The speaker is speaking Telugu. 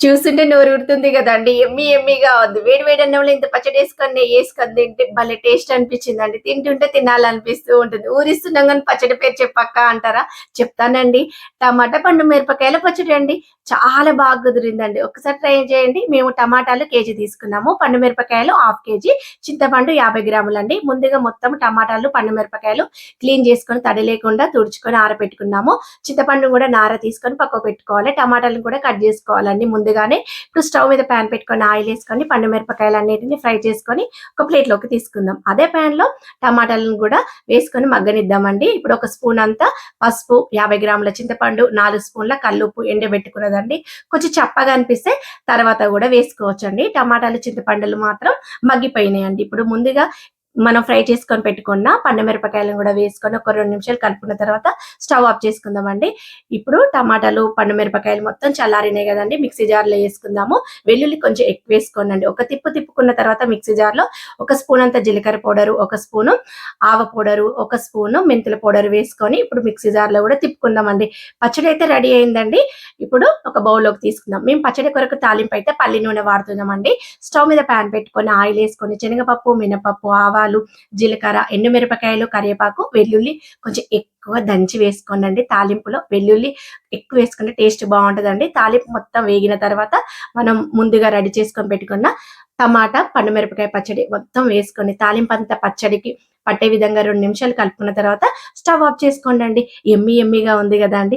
చూస్తుంటే నోరు ఊరుతుంది కదండి. ఎమ్మి ఎమ్మిగా ఉంది వేడి వేడి అన్నంలో ఇంత పచ్చడి వేసుకొని నెయ్యి వేసుకొని తింటే భలే టేస్ట్ అనిపించిందండి. తింటుంటే తినాలనిపిస్తూ ఉంటుంది. ఊరిస్తున్నాం కానీ పచ్చడి పేరు చెప్పక్క అంటారా? చెప్తానండి. టమాటా పండు మిరపకాయల పచ్చడి అండి. చాలా బాగా కుదిరిందండి. ఒకసారి ట్రై చేయండి. మేము టమాటాలు కేజీ తీసుకున్నాము. పండు మిరపకాయలు హాఫ్ కేజీ. చింతపండు యాభై గ్రాములు అండి ముందుగా మొత్తం టమాటాలు పండు మిరపకాయలు క్లీన్ చేసుకొని తడి లేకుండా తుడుచుకొని ఆరబెట్టుకున్నాము చింతపండు కూడా నార తీసుకొని పక్కకు పెట్టుకోవాలి. టమాటాలను కూడా కట్ చేసుకోవాలండి ముందు. ముందుగానే ఇప్పుడు స్టవ్ మీద ప్యాన్ పెట్టుకొని ఆయిల్ వేసుకొని పండు మిరపకాయలు అన్నిటిని ఫ్రై చేసుకొని ఒక ప్లేట్లోకి తీసుకుందాం. అదే ప్యాన్లో లో టమాటాలను కూడా వేసుకొని మగ్గనిద్దామండి. ఇప్పుడు ఒక స్పూన్ అంతా పసుపు యాభై గ్రాముల చింతపండు నాలుగు స్పూన్ల కల్లుప్పు ఎండబెట్టుకున్నదండి. కొంచెం చప్పగా అనిపిస్తే తర్వాత కూడా వేసుకోవచ్చండి. టమాటాలు చింతపండులు మాత్రం మగ్గిపోయినాయండి. ఇప్పుడు ముందుగా మనం ఫ్రై చేసుకొని పెట్టుకున్న పండు మిరపకాయలను కూడా వేసుకొని ఒక రెండు నిమిషాలు కలుపుకున్న తర్వాత స్టవ్ ఆఫ్ చేసుకుందామండి. ఇప్పుడు టమాటాలు పండు మిరపకాయలు మొత్తం చల్లారినాయి కదండి. మిక్సీ జార్లో వేసుకుందాము. వెల్లుల్లి కొంచెం ఎక్కువ వేసుకోనండి. ఒక తిప్పు తిప్పుకున్న తర్వాత మిక్సీ జార్లో ఒక స్పూన్ అంత జీలకర్ర పౌడరు ఒక స్పూను ఆవ పౌడరు ఒక స్పూను మెంతుల పౌడర్ వేసుకొని ఇప్పుడు మిక్సీ జార్లో కూడా తిప్పుకుందామండి. పచ్చడి అయితే రెడీ అయిందండి. ఇప్పుడు ఒక బౌల్లోకి తీసుకుందాం. మేము పచ్చడి కొరకు తాలింపు అయితే పల్లి నూనె వాడుతున్నామండి. స్టవ్ మీద ప్యాన్ పెట్టుకొని ఆయిల్ వేసుకొని శనగపప్పు మినపప్పు ఆవాలు జీలకర్ర ఎండుమిరపకాయలు కరివేపాకు వెల్లుల్లి కొంచెం ఎక్కువ దంచి వేసుకోండి తాలింపులో వెల్లుల్లి ఎక్కువ వేసుకుంటే టేస్ట్ బాగుంటుందండి. తాలింపు మొత్తం వేగిన తర్వాత మనం ముందుగా రెడీ చేసుకొని పెట్టుకున్న టమాటా పండుమిరపకాయ పచ్చడి మొత్తం వేసుకొని తాలింపు అంతా పచ్చడికి పట్టే విధంగా రెండు నిమిషాలు కలుపుకున్న తర్వాత స్టవ్ ఆఫ్ చేసుకోండి ఎమ్మి ఎమ్మిగా ఉంది కదా అండి